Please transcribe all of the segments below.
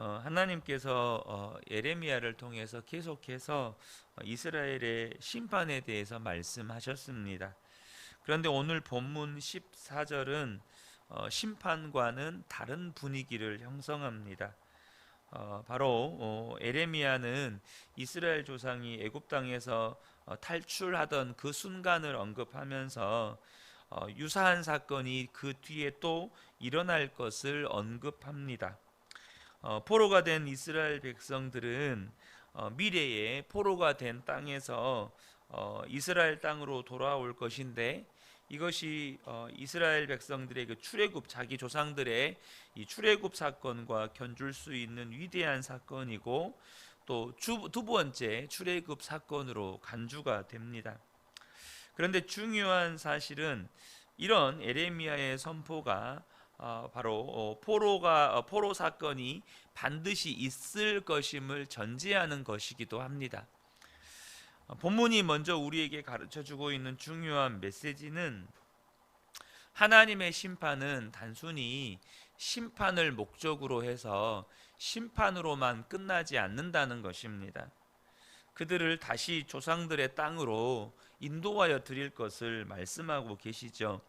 어, 하나님께서 어, 예레미야를 통해서 계속해서 어, 이스라엘의 심판에 대해서 말씀하셨습니다. 그런데 오늘 본문 14절은 어, 심판과는 다른 분위기를 형성합니다. 어, 바로 어, 에레미야는 이스라엘 조상이 애굽 땅에서 어, 탈출하던 그 순간을 언급하면서 어, 유사한 사건이 그 뒤에 또 일어날 것을 언급합니다. 어, 포로가 된 이스라엘 백성들은 어, 미래에 포로가 된 땅에서 어, 이스라엘 땅으로 돌아올 것인데 이것이 어, 이스라엘 백성들의 그 출애굽 자기 조상들의 이 출애굽 사건과 견줄 수 있는 위대한 사건이고 또 두 번째 출애굽 사건으로 간주가 됩니다. 그런데 중요한 사실은 이런 에레미야의 선포가 어, 바로 어, 포로가 어, 포로 사건이 반드시 있을 것임을 전제하는 것이기도 합니다. 어, 본문이 먼저 우리에게 가르쳐 주고 있는 중요한 메시지는 하나님의 심판은 단순히 심판을 목적으로 해서 심판으로만 끝나지 않는다는 것입니다. 그들을 다시 조상들의 땅으로 인도하여 드릴 것을 말씀하고 계시죠.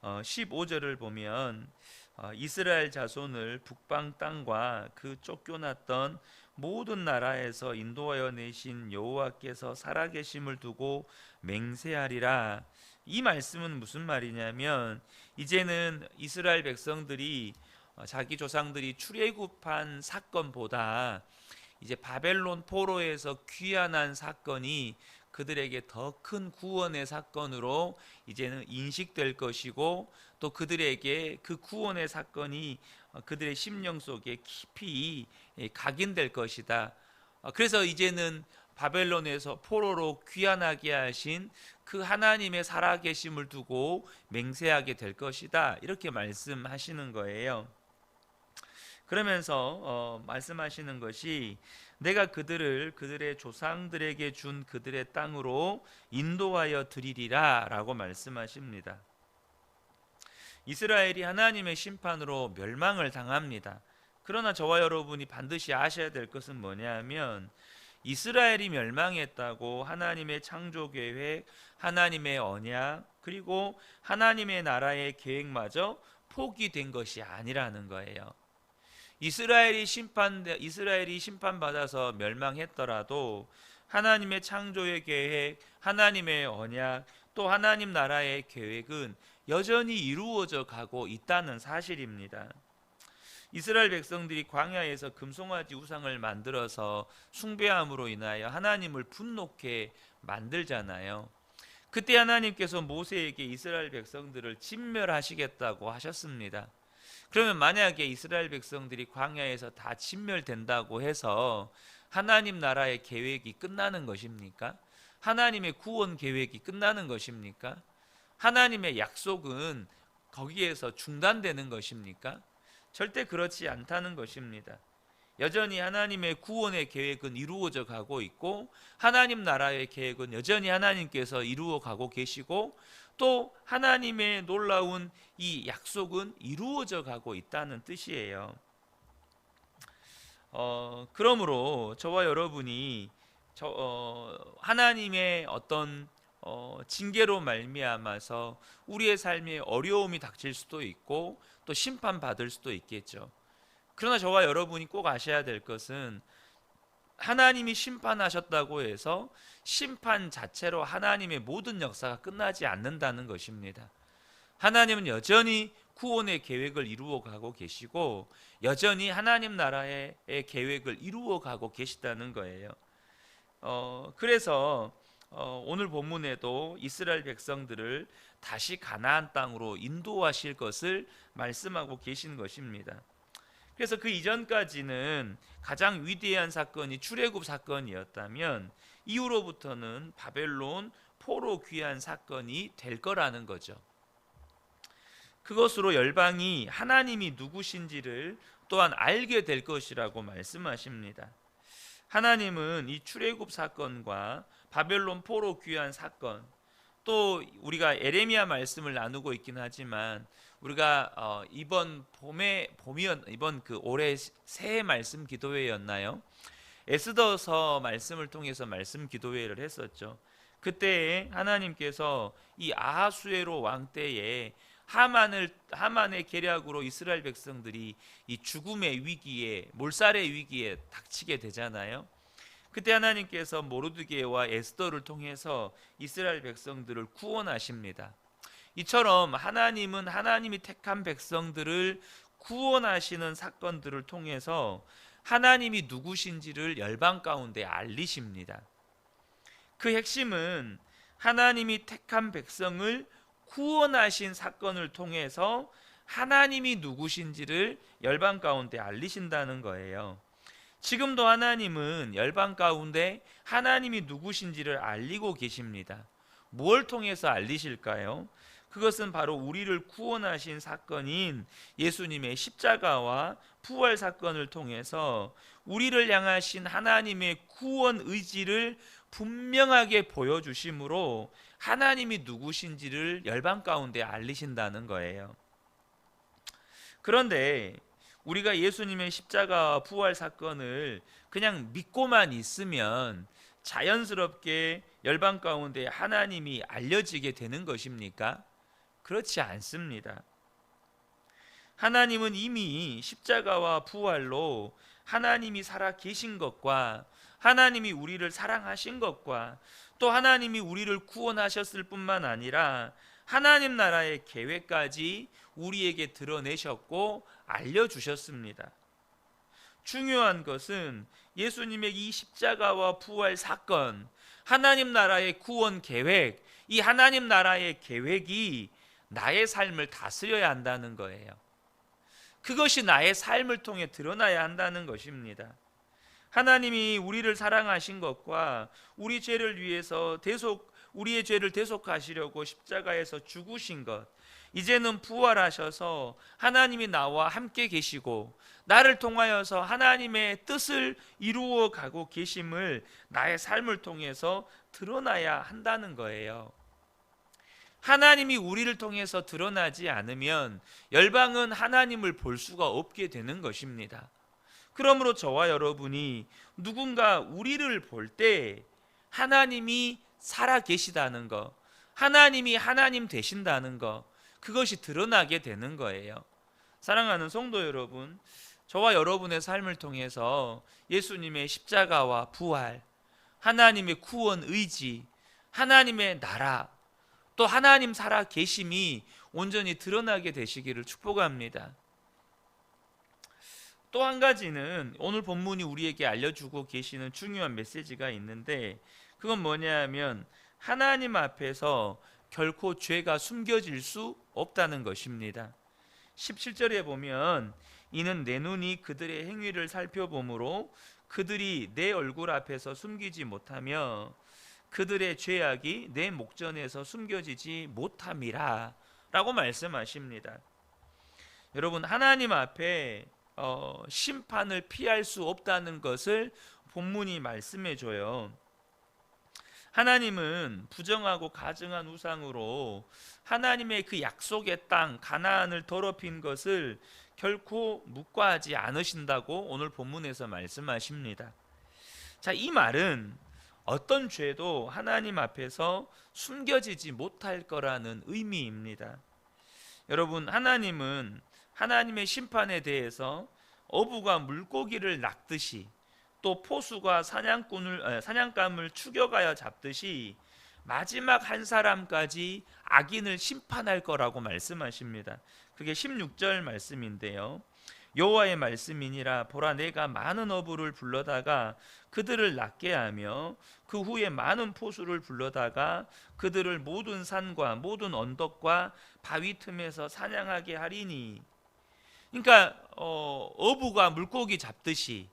어, 15절을 보면 어, 이스라엘 자손을 북방 땅과 그 쫓겨났던 모든 나라에서 인도하여 내신 여호와께서 살아계심을 두고 맹세하리라. 이 말씀은 무슨 말이냐면 이제는 이스라엘 백성들이 어, 자기 조상들이 출애굽한 사건보다 이제 바벨론 포로에서 귀환한 사건이 그들에게 더 큰 구원의 사건으로 이제는 인식될 것이고 또 그들에게 그 구원의 사건이 어, 그들의 심령 속에 깊이 예, 각인될 것이다. 어, 그래서 이제는 바벨론에서 포로로 귀환하게 하신 그 하나님의 살아계심을 두고 맹세하게 될 것이다. 이렇게 말씀하시는 거예요. 그러면서 어, 말씀하시는 것이 내가 그들을 그들의 조상들에게 준 그들의 땅으로 인도하여 드리리라라고 말씀하십니다. 이스라엘이 하나님의 심판으로 멸망을 당합니다. 그러나 저와 여러분이 반드시 아셔야 될 것은 뭐냐면 이스라엘이 멸망했다고 하나님의 창조 계획, 하나님의 언약, 그리고 하나님의 나라의 계획마저 포기된 것이 아니라는 거예요. 이스라엘이 심판 이스라엘이 심판받아서 멸망했더라도 하나님의 창조의 계획, 하나님의 언약, 또 하나님 나라의 계획은 여전히 이루어져 가고 있다는 사실입니다. 이스라엘 백성들이 광야에서 금송아지 우상을 만들어서 숭배함으로 인하여 하나님을 분노케 만들잖아요. 그때 하나님께서 모세에게 이스라엘 백성들을 진멸하시겠다고 하셨습니다. 그러면 만약에 이스라엘 백성들이 광야에서 다 진멸된다고 해서 하나님 나라의 계획이 끝나는 것입니까? 하나님의 구원 계획이 끝나는 것입니까? 하나님의 약속은 거기에서 중단되는 것입니까? 절대 그렇지 않다는 것입니다. 여전히 하나님의 구원의 계획은 이루어져 가고 있고 하나님 나라의 계획은 여전히 하나님께서 이루어 가고 계시고 또 하나님의 놀라운 이 약속은 이루어져 가고 있다는 뜻이에요. 어, 그러므로 저와 여러분이 저, 어, 하나님의 어떤 어, 징계로 말미암아서 우리의 삶에 어려움이 닥칠 수도 있고 또 심판 받을 수도 있겠죠. 그러나 저와 여러분이 꼭 아셔야 될 것은 하나님이 심판하셨다고 해서 심판 자체로 하나님의 모든 역사가 끝나지 않는다는 것입니다. 하나님은 여전히 구원의 계획을 이루어 가고 계시고 여전히 하나님 나라의 계획을 이루어 가고 계시다는 거예요. 어, 그래서 어, 오늘 본문에도 이스라엘 백성들을 다시 가나안 땅으로 인도하실 것을 말씀하고 계신 것입니다. 그래서 그 이전까지는 가장 위대한 사건이 출애굽 사건이었다면 이후로부터는 바벨론 포로 귀한 사건이 될 거라는 거죠. 그것으로 열방이 하나님이 누구신지를 또한 알게 될 것이라고 말씀하십니다. 하나님은 이 출애굽 사건과 바벨론 포로 귀한 사건 또 우리가 에레미야 말씀을 나누고 있긴 하지만 우리가 어, 이번 봄에 봄이었 이번 그 올해 새해 말씀 기도회였나요? 에스더서 말씀을 통해서 말씀 기도회를 했었죠. 그때 하나님께서 이 아하수에로 왕 때에 하만을 하만의 계략으로 이스라엘 백성들이 이 죽음의 위기에 몰살의 위기에 닥치게 되잖아요. 그때 하나님께서 모르드게와 에스더를 통해서 이스라엘 백성들을 구원하십니다. 이처럼 하나님은 하나님이 택한 백성들을 구원하시는 사건들을 통해서 하나님이 누구신지를 열방 가운데 알리십니다. 그 핵심은 하나님이 택한 백성을 구원하신 사건을 통해서 하나님이 누구신지를 열방 가운데 알리신다는 거예요. 지금도 하나님은 열방 가운데 하나님이 누구신지를 알리고 계십니다. 무엇을 통해서 알리실까요? 그것은 바로 우리를 구원하신 사건인 예수님의 십자가와 부활 사건을 통해서 우리를 향하신 하나님의 구원 의지를 분명하게 보여주심으로 하나님이 누구신지를 열방 가운데 알리신다는 거예요. 그런데 우리가 예수님의 십자가와 부활 사건을 그냥 믿고만 있으면 자연스럽게 열방 가운데 하나님이 알려지게 되는 것입니까? 그렇지 않습니다. 하나님은 이미 십자가와 부활로 하나님이 살아 계신 것과 하나님이 우리를 사랑하신 것과 또 하나님이 우리를 구원하셨을 뿐만 아니라 하나님 나라의 계획까지 우리에게 드러내셨고 알려주셨습니다. 중요한 것은 예수님의 이 십자가와 부활 사건, 하나님 나라의 구원 계획, 이 하나님 나라의 계획이 나의 삶을 다스려야 한다는 거예요. 그것이 나의 삶을 통해 드러나야 한다는 것입니다. 하나님이 우리를 사랑하신 것과 우리 죄를 위해서 대속 우리의 죄를 대속하시려고 십자가에서 죽으신 것 이제는 부활하셔서 하나님이 나와 함께 계시고 나를 통하여서 하나님의 뜻을 이루어 가고 계심을 나의 삶을 통해서 드러나야 한다는 거예요. 하나님이 우리를 통해서 드러나지 않으면 열방은 하나님을 볼 수가 없게 되는 것입니다. 그러므로 저와 여러분이 누군가 우리를 볼 때 하나님이 살아 계시다는 것, 하나님이 하나님 되신다는 것, 그것이 드러나게 되는 거예요. 사랑하는 성도 여러분, 저와 여러분의 삶을 통해서 예수님의 십자가와 부활, 하나님의 구원 의지, 하나님의 나라, 또 하나님 살아 계심이 온전히 드러나게 되시기를 축복합니다. 또 한 가지는 오늘 본문이 우리에게 알려주고 계시는 중요한 메시지가 있는데 그건 뭐냐면 하나님 앞에서 결코 죄가 숨겨질 수 없다는 것입니다. 17절에 보면 이는 내 눈이 그들의 행위를 살펴보므로 그들이 내 얼굴 앞에서 숨기지 못하며 그들의 죄악이 내 목전에서 숨겨지지 못함이라 라고 말씀하십니다. 여러분 하나님 앞에 어, 심판을 피할 수 없다는 것을 본문이 말씀해 줘요. 하나님은 부정하고 가증한 우상으로 하나님의 그 약속의 땅 가나안을 더럽힌 것을 결코 묵과하지 않으신다고 오늘 본문에서 말씀하십니다. 자, 이 말은 어떤 죄도 하나님 앞에서 숨겨지지 못할 거라는 의미입니다. 여러분, 하나님은 하나님의 심판에 대해서 어부가 물고기를 낚듯이 또 포수가 사냥꾼을 사냥감을 추격하여 잡듯이 마지막 한 사람까지 악인을 심판할 거라고 말씀하십니다. 그게 16절 말씀인데요. 여호와의 말씀이니라 보라 내가 많은 어부를 불러다가 그들을 낚게 하며 그 후에 많은 포수를 불러다가 그들을 모든 산과 모든 언덕과 바위 틈에서 사냥하게 하리니 그러니까 어, 어부가 물고기 잡듯이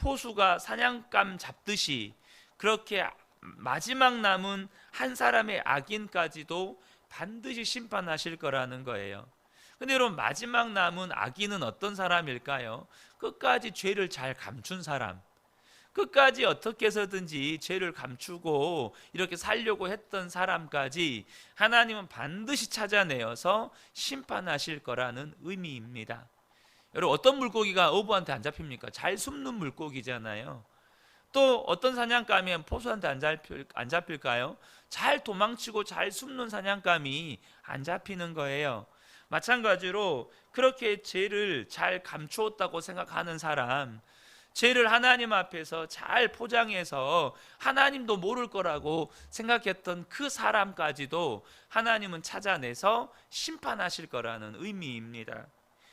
포수가 사냥감 잡듯이 그렇게 마지막 남은 한 사람의 악인까지도 반드시 심판하실 거라는 거예요. 근데 여러분 마지막 남은 악인은 어떤 사람일까요? 끝까지 죄를 잘 감춘 사람. 끝까지 어떻게 해서든지 죄를 감추고 이렇게 살려고 했던 사람까지 하나님은 반드시 찾아내어서 심판하실 거라는 의미입니다. 여러분 어떤 물고기가 어부한테 안 잡힙니까? 잘 숨는 물고기잖아요. 또 어떤 사냥감이 포수한테 안, 잡힐, 안 잡힐까요? 잘 도망치고 잘 숨는 사냥감이 안 잡히는 거예요. 마찬가지로 그렇게 죄를 잘 감추었다고 생각하는 사람, 죄를 하나님 앞에서 잘 포장해서 하나님도 모를 거라고 생각했던 그 사람까지도 하나님은 찾아내서 심판하실 거라는 의미입니다.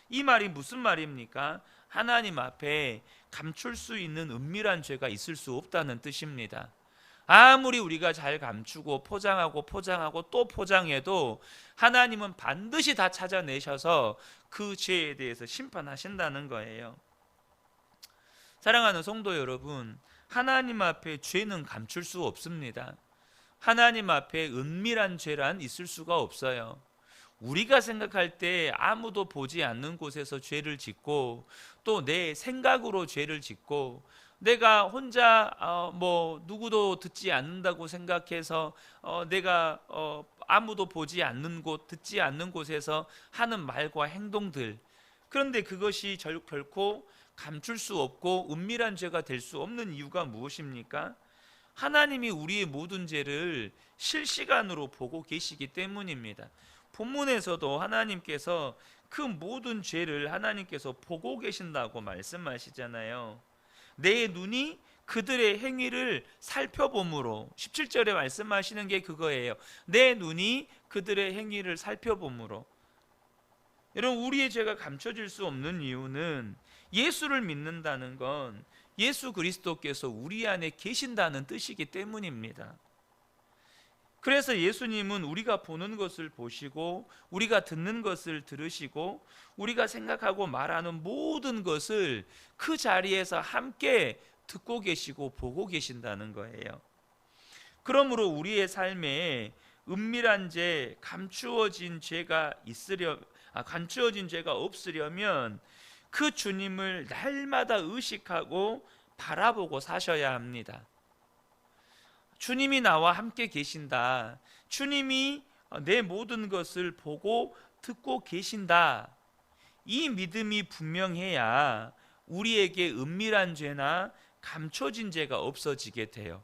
이 말이 무슨 말입니까? 하나님 앞에 감출 수 있는 은밀한 죄가 있을 수 없다는 뜻입니다. 아무리 우리가 잘 감추고 포장하고 포장하고 또 포장해도 하나님은 반드시 다 찾아내셔서 그 죄에 대해서 심판하신다는 거예요. 사랑하는 성도 여러분, 하나님 앞에 죄는 감출 수 없습니다. 하나님 앞에 은밀한 죄란 있을 수가 없어요. 우리가 생각할 때 아무도 보지 않는 곳에서 죄를 짓고 또 내 생각으로 죄를 짓고 내가 혼자 어, 뭐 누구도 듣지 않는다고 생각해서 어, 내가 어, 아무도 보지 않는 곳 듣지 않는 곳에서 하는 말과 행동들 그런데 그것이 결, 결코 감출 수 없고 은밀한 죄가 될 수 없는 이유가 무엇입니까? 하나님이 우리의 모든 죄를 실시간으로 보고 계시기 때문입니다. 본문에서도 하나님께서 그 모든 죄를 하나님께서 보고 계신다고 말씀하시잖아요. 내 눈이 그들의 행위를 살펴봄으로 17절에 말씀하시는 게 그거예요. 내 눈이 그들의 행위를 살펴봄으로 여러분 우리의 죄가 감춰질 수 없는 이유는 예수를 믿는다는 건 예수 그리스도께서 우리 안에 계신다는 뜻이기 때문입니다. 그래서 예수님은 우리가 보는 것을 보시고 우리가 듣는 것을 들으시고 우리가 생각하고 말하는 모든 것을 그 자리에서 함께 듣고 계시고 보고 계신다는 거예요. 그러므로 우리의 삶에 은밀한 죄, 감추어진 죄가 있으려 아, 감추어진 죄가 없으려면 그 주님을 날마다 의식하고 바라보고 사셔야 합니다. 주님이 나와 함께 계신다. 주님이 내 모든 것을 보고 듣고 계신다. 이 믿음이 분명해야 우리에게 은밀한 죄나 감춰진 죄가 없어지게 돼요.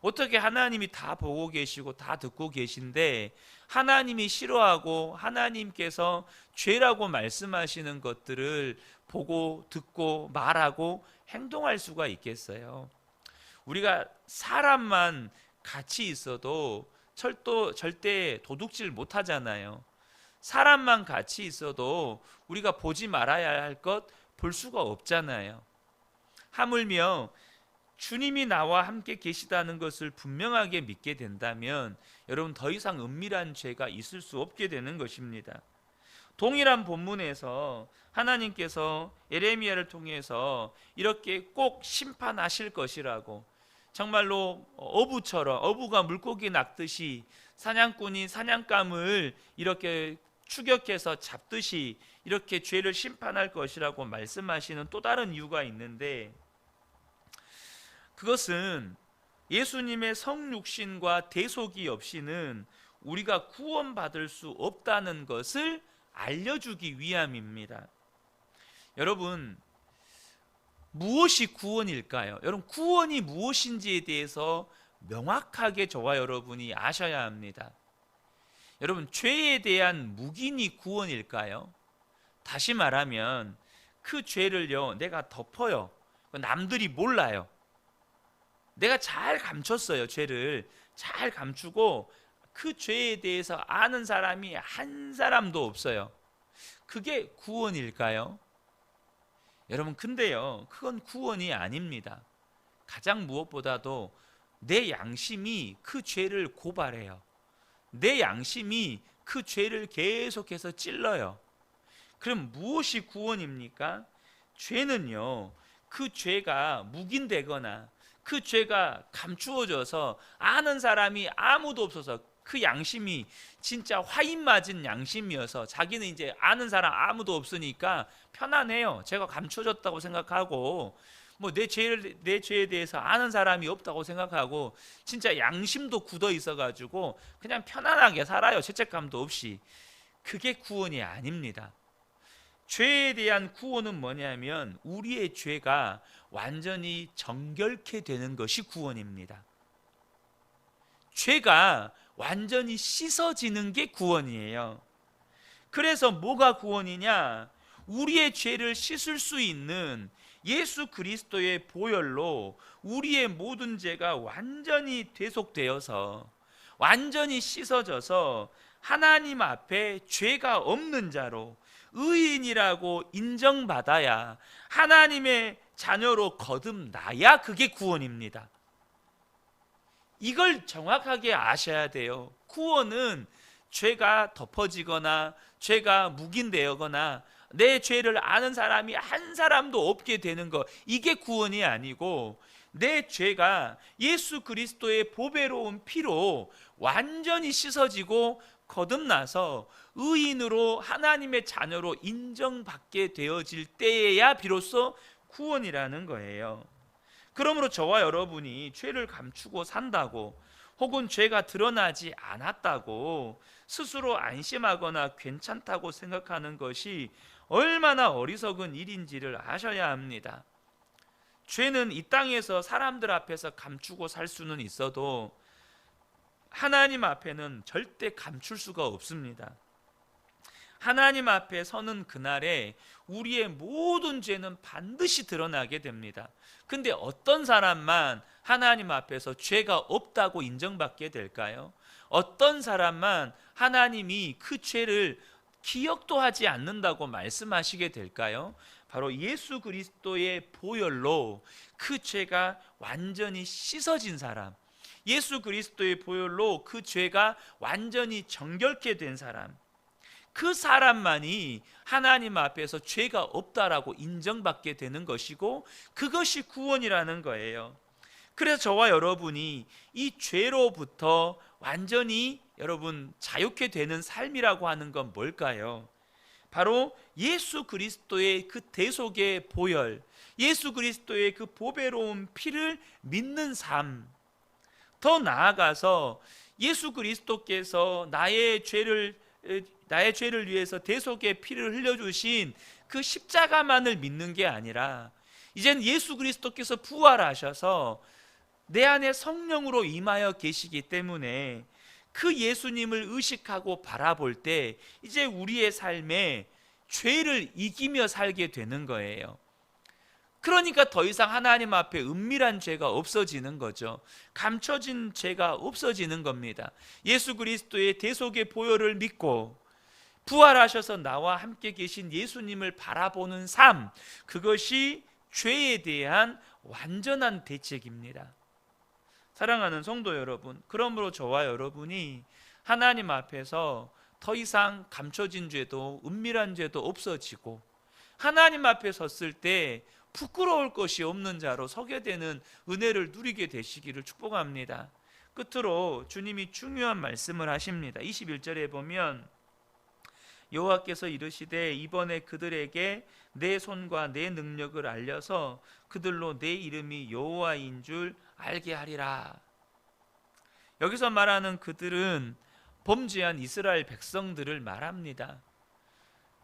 어떻게 하나님이 다 보고 계시고 다 듣고 계신데 하나님이 싫어하고 하나님께서 죄라고 말씀하시는 것들을 보고 듣고 말하고 행동할 수가 있겠어요. 우리가 사람만 같이 있어도 철도 절대 도둑질 못 하잖아요. 사람만 같이 있어도 우리가 보지 말아야 할 것 볼 수가 없잖아요. 하물며 주님이 나와 함께 계시다는 것을 분명하게 믿게 된다면 여러분 더 이상 은밀한 죄가 있을 수 없게 되는 것입니다. 동일한 본문에서 하나님께서 에레미야를 통해서 이렇게 꼭 심판하실 것이라고 정말로 어부처럼 어부가 물고기 낚듯이 사냥꾼이 사냥감을 이렇게 추격해서 잡듯이 이렇게 죄를 심판할 것이라고 말씀하시는 또 다른 이유가 있는데 그것은 예수님의 성육신과 대속이 없이는 우리가 구원받을 수 없다는 것을 알려주기 위함입니다. 여러분, 무엇이 구원일까요? 여러분, 구원이 무엇인지에 대해서 명확하게 저와 여러분이 아셔야 합니다. 여러분, 죄에 대한 묵인이 구원일까요? 다시 말하면 그 죄를요, 내가 덮어요. 남들이 몰라요. 내가 잘 감췄어요, 죄를. 잘 감추고 그 죄에 대해서 아는 사람이 한 사람도 없어요. 그게 구원일까요? 여러분, 근데요, 그건 구원이 아닙니다. 가장 무엇보다도 내 양심이 그 죄를 고발해요. 내 양심이 그 죄를 계속해서 찔러요. 그럼 무엇이 구원입니까? 죄는요, 그 죄가 묵인되거나 그 죄가 감추어져서 아는 사람이 아무도 없어서 그 양심이 진짜 화인 맞은 양심이어서 자기는 이제 아는 사람 아무도 없으니까 편안해요. 제가 감춰졌다고 생각하고 뭐 내 죄를 내 죄에 대해서 아는 사람이 없다고 생각하고 진짜 양심도 굳어 있어 가지고 그냥 편안하게 살아요. 죄책감도 없이. 그게 구원이 아닙니다. 죄에 대한 구원은 뭐냐면 우리의 죄가 완전히 정결케 되는 것이 구원입니다. 죄가 완전히 씻어지는 게 구원이에요. 그래서 뭐가 구원이냐? 우리의 죄를 씻을 수 있는 예수 그리스도의 보혈로 우리의 모든 죄가 완전히 대속되어서 완전히 씻어져서 하나님 앞에 죄가 없는 자로 의인이라고 인정받아야 하나님의 자녀로 거듭나야 그게 구원입니다. 이걸 정확하게 아셔야 돼요. 구원은 죄가 덮어지거나 죄가 묵인되거나 내 죄를 아는 사람이 한 사람도 없게 되는 것 이게 구원이 아니고 내 죄가 예수 그리스도의 보배로운 피로 완전히 씻어지고 거듭나서 의인으로 하나님의 자녀로 인정받게 되어질 때에야 비로소 구원이라는 거예요. 그러므로 저와 여러분이 죄를 감추고 산다고 혹은 죄가 드러나지 않았다고 스스로 안심하거나 괜찮다고 생각하는 것이 얼마나 어리석은 일인지를 아셔야 합니다. 죄는 이 땅에서 사람들 앞에서 감추고 살 수는 있어도 하나님 앞에는 절대 감출 수가 없습니다. 하나님 앞에 서는 그날에 우리의 모든 죄는 반드시 드러나게 됩니다. 근데 어떤 사람만 하나님 앞에서 죄가 없다고 인정받게 될까요? 어떤 사람만 하나님이 그 죄를 기억도 하지 않는다고 말씀하시게 될까요? 바로 예수 그리스도의 보혈로 그 죄가 완전히 씻어진 사람, 예수 그리스도의 보혈로 그 죄가 완전히 정결케 된 사람, 그 사람만이 하나님 앞에서 죄가 없다라고 인정받게 되는 것이고 그것이 구원이라는 거예요. 그래서 저와 여러분이 이 죄로부터 완전히 여러분 자유케 되는 삶이라고 하는 건 뭘까요? 바로 예수 그리스도의 그 대속의 보혈, 예수 그리스도의 그 보배로운 피를 믿는 삶. 더 나아가서 예수 그리스도께서 나의 죄를 나의 죄를 위해서 대속의 피를 흘려 주신 그 십자가만을 믿는 게 아니라 이젠 예수 그리스도께서 부활하셔서 내 안에 성령으로 임하여 계시기 때문에 그 예수님을 의식하고 바라볼 때 이제 우리의 삶에 죄를 이기며 살게 되는 거예요. 그러니까 더 이상 하나님 앞에 은밀한 죄가 없어지는 거죠. 감춰진 죄가 없어지는 겁니다. 예수 그리스도의 대속의 보혈을 믿고 부활하셔서 나와 함께 계신 예수님을 바라보는 삶, 그것이 죄에 대한 완전한 대책입니다. 사랑하는 성도 여러분, 그러므로 저와 여러분이 하나님 앞에서 더 이상 감춰진 죄도 은밀한 죄도 없어지고 하나님 앞에 섰을 때 부끄러울 것이 없는 자로 서게 되는 은혜를 누리게 되시기를 축복합니다. 끝으로 주님이 중요한 말씀을 하십니다. 21절에 보면 여호와께서 이르시되 이번에 그들에게 내 손과 내 능력을 알려서 그들로 내 이름이 여호와인 줄 알게 하리라. 여기서 말하는 그들은 범죄한 이스라엘 백성들을 말합니다.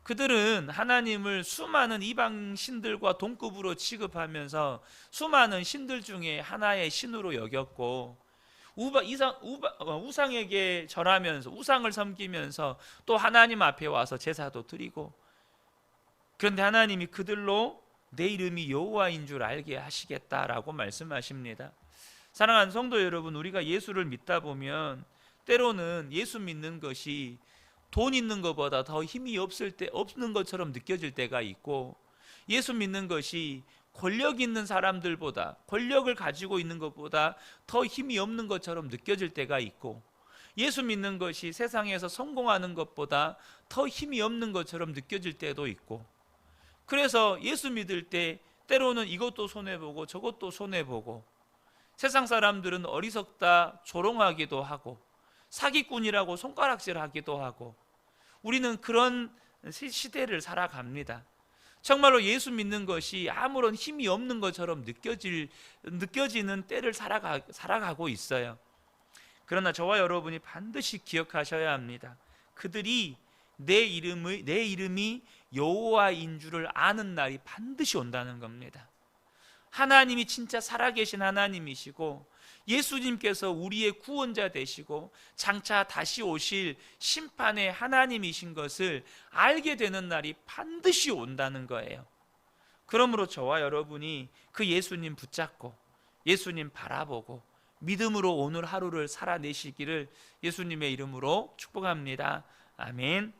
그들은 하나님을 수많은 이방 신들과 동급으로 취급하면서 수많은 신들 중에 하나의 신으로 여겼고 우바, 이상, 우바, 어, 우상에게 절하면서 우상을 섬기면서 또 하나님 앞에 와서 제사도 드리고 그런데 하나님이 그들로 내 이름이 여호와인 줄 알게 하시겠다라고 말씀하십니다. 사랑하는 성도 여러분, 우리가 예수를 믿다 보면 때로는 예수 믿는 것이 돈 있는 것보다 더 힘이 없을 때 없는 것처럼 느껴질 때가 있고 예수 믿는 것이 권력 있는 사람들보다 권력을 가지고 있는 것보다 더 힘이 없는 것처럼 느껴질 때가 있고 예수 믿는 것이 세상에서 성공하는 것보다 더 힘이 없는 것처럼 느껴질 때도 있고 그래서 예수 믿을 때 때로는 이것도 손해보고 저것도 손해보고 세상 사람들은 어리석다 조롱하기도 하고 사기꾼이라고 손가락질 하기도 하고 우리는 그런 시- 시대를 살아갑니다. 정말로 예수 믿는 것이 아무런 힘이 없는 것처럼 느껴질 느껴지는 때를 살아가, 살아가고 있어요. 그러나 저와 여러분이 반드시 기억하셔야 합니다. 그들이 내 이름의 내 이름이 여호와인 줄을 아는 날이 반드시 온다는 겁니다. 하나님이 진짜 살아계신 하나님이시고 예수님께서 우리의 구원자 되시고 장차 다시 오실 심판의 하나님이신 것을 알게 되는 날이 반드시 온다는 거예요. 그러므로 저와 여러분이 그 예수님 붙잡고 예수님 바라보고 믿음으로 오늘 하루를 살아내시기를 예수님의 이름으로 축복합니다. 아멘.